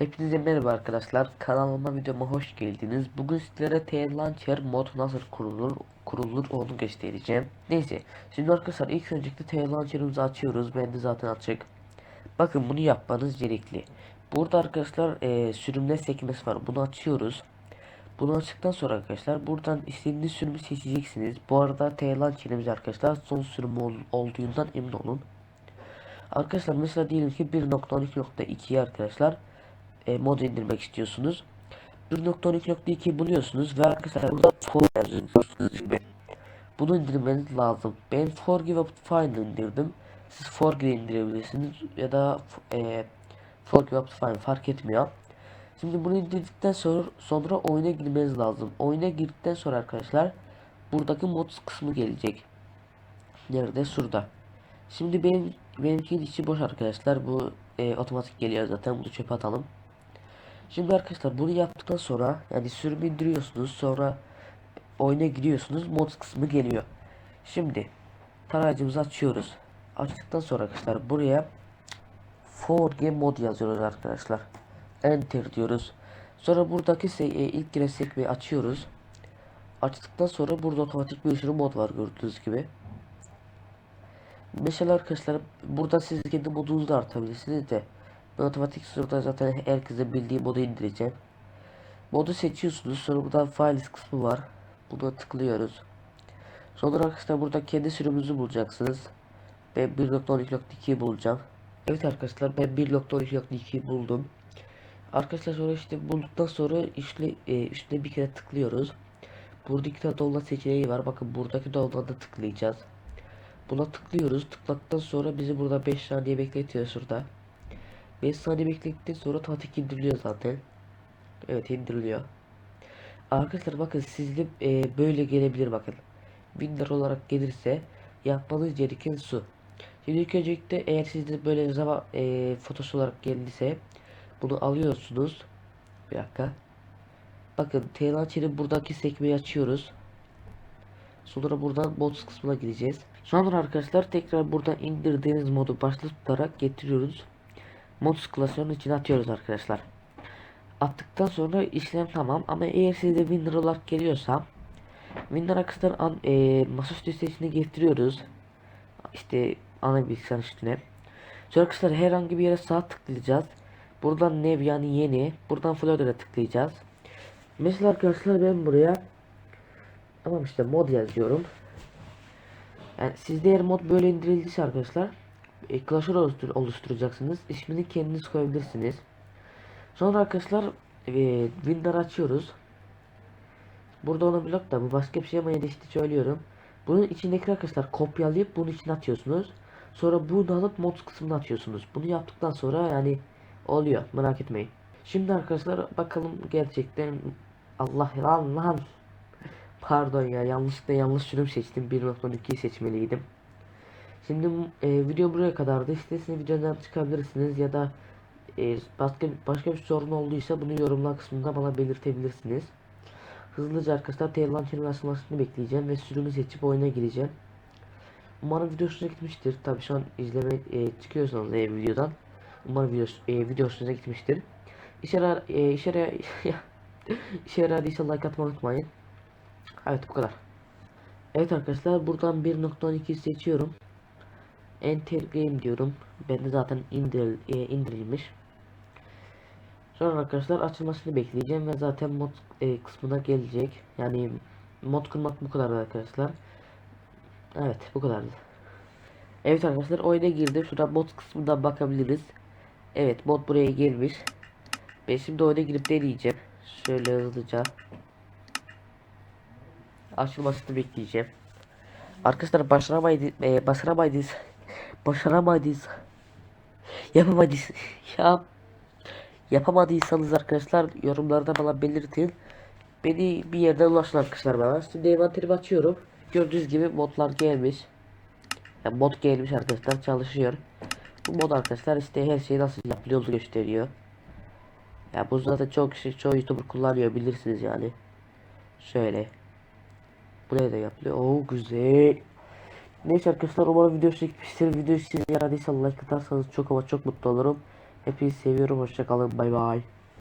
Hepinize merhaba arkadaşlar. Kanalıma videoma hoş geldiniz. Bugün sizlere T-Launcher mod nasıl kurulur kurulur onu göstereceğim. Neyse. Şimdi arkadaşlar ilk öncelikle T-Launcher'ımızı açıyoruz. Bende zaten açık. Bakın bunu yapmanız gerekli. Burada arkadaşlar e, sürümler sekmesi var. Bunu açıyoruz. Bunu açtıktan sonra arkadaşlar buradan istediğiniz sürümü seçeceksiniz. Bu arada T-Launcher'ımız arkadaşlar son sürüm ol, olduğundan emin olun. Arkadaşlar mesela diyelim ki 1.12.2'yi arkadaşlar e, mod indirmek istiyorsunuz. 1.12.2 buluyorsunuz ve arkadaşlar burada for yazıyorsunuz gibi. Bunu indirmeniz lazım. Ben Forgive Up Fine indirdim. Siz Forgive indirebilirsiniz ya da e, Forgive Up Fine fark etmiyor. Şimdi bunu indirdikten sonra sonra oyuna girmeniz lazım. Oyuna girdikten sonra arkadaşlar buradaki mod kısmı gelecek. Nerede? Şurada. Şimdi benim benimkinin içi boş arkadaşlar. Bu e, otomatik geliyor zaten. Bunu çöpe atalım. Şimdi arkadaşlar bunu yaptıktan sonra yani sürümü indiriyorsunuz sonra oyuna giriyorsunuz mod kısmı geliyor. Şimdi tarayıcımızı açıyoruz. Açtıktan sonra arkadaşlar buraya for game mod yazıyoruz arkadaşlar. Enter diyoruz. Sonra buradaki se- e, ilk giren sekmeyi açıyoruz. Açtıktan sonra burada otomatik bir sürü mod var gördüğünüz gibi. Mesela arkadaşlar burada siz kendi modunuzu da artabilirsiniz de ben otomatik sırada zaten herkese bildiği modu indireceğim. Modu seçiyorsunuz sonra burada files kısmı var. Buna tıklıyoruz. Sonra arkadaşlar burada kendi sürümünüzü bulacaksınız. Ben 1.12.2'yi bulacağım. Evet arkadaşlar ben 1.12.2'yi buldum. Arkadaşlar sonra işte bulduktan sonra işle, e, üstüne bir kere tıklıyoruz. Burada iki tane download seçeneği var. Bakın buradaki download'a tıklayacağız. Buna tıklıyoruz. Tıkladıktan sonra bizi burada 5 saniye bekletiyor şurada. 5 saniye bekledikten sonra otomatik indiriliyor zaten. Evet indiriliyor. Arkadaşlar bakın sizde e, böyle gelebilir bakın. 1000 lira olarak gelirse yapmanız gereken su. Şimdi ilk öncelikle eğer sizde böyle zaman e, fotosu olarak geldiyse bunu alıyorsunuz. Bir dakika. Bakın T-Launcher'in buradaki sekmeyi açıyoruz. Sonra buradan mods kısmına gideceğiz. Sonra arkadaşlar tekrar buradan indirdiğiniz modu başlık tutarak getiriyoruz. Mods klasörünün içine atıyoruz arkadaşlar. Attıktan sonra işlem tamam ama eğer size Winner olarak geliyorsa Winner arkadaşlar an, e, masaüstü sitesine getiriyoruz. İşte ana bilgisayar üstüne. Sonra arkadaşlar herhangi bir yere sağ tıklayacağız. Buradan nev yani yeni. Buradan folder'e tıklayacağız. Mesela arkadaşlar ben buraya Tamam işte mod yazıyorum. Yani sizde eğer mod böyle indirildiyse arkadaşlar e, klasör oluştur oluşturacaksınız. İsmini kendiniz koyabilirsiniz. Sonra arkadaşlar e, Windows açıyoruz. Burada ona blok da bu başka bir şey ama işte söylüyorum. Bunun içindeki arkadaşlar kopyalayıp bunun içine atıyorsunuz. Sonra bunu alıp mod kısmına atıyorsunuz. Bunu yaptıktan sonra yani oluyor merak etmeyin. Şimdi arkadaşlar bakalım gerçekten Allah lan lan Pardon ya yanlışlıkla yanlış sürüm seçtim 1.12'yi seçmeliydim. Şimdi e, video buraya kadardı. İsterseniz videodan çıkabilirsiniz ya da e, başka başka bir sorun olduysa bunu yorumlar kısmında bana belirtebilirsiniz. Hızlıca arkadaşlar T-Launcher'ın açılmasını bekleyeceğim ve sürümü seçip oyuna gireceğim. Umarım video hoşuna gitmiştir. Tabi şu an izleme e, çıkıyorsanız e, videodan. Umarım video, e, video gitmiştir. İşe yarar, e, işe yarar, işe yaradıysa like atmayı unutmayın. Evet bu kadar. Evet arkadaşlar buradan 1.12 seçiyorum. Enter game diyorum. Bende zaten indir, e, indirilmiş. Sonra arkadaşlar açılmasını bekleyeceğim ve zaten mod e, kısmına gelecek. Yani mod kurmak bu kadar arkadaşlar. Evet bu kadardı. Evet arkadaşlar oyuna girdim. Şurada mod kısmından bakabiliriz. Evet mod buraya gelmiş. Ben şimdi oyuna girip deneyeceğim. Şöyle hızlıca açılmasını bekleyeceğim. Arkadaşlar başaramaydı, e, başaramayız, başaramayız, yapamadıyız, ya yapamadıysanız arkadaşlar yorumlarda bana belirtin. Beni bir yerden ulaşın arkadaşlar bana. Şimdi envanterimi açıyorum. Gördüğünüz gibi modlar gelmiş. Yani mod gelmiş arkadaşlar çalışıyor. Bu mod arkadaşlar işte her şey nasıl yapılıyor gösteriyor. Ya bu zaten çok kişi çoğu youtuber kullanıyor bilirsiniz yani. Şöyle. Buraya da yapılıyor. Oo güzel. Neyse arkadaşlar umarım video gitmiştir. Video size yaradıysa like atarsanız çok ama çok mutlu olurum. Hepinizi seviyorum. Hoşçakalın. Bay bay.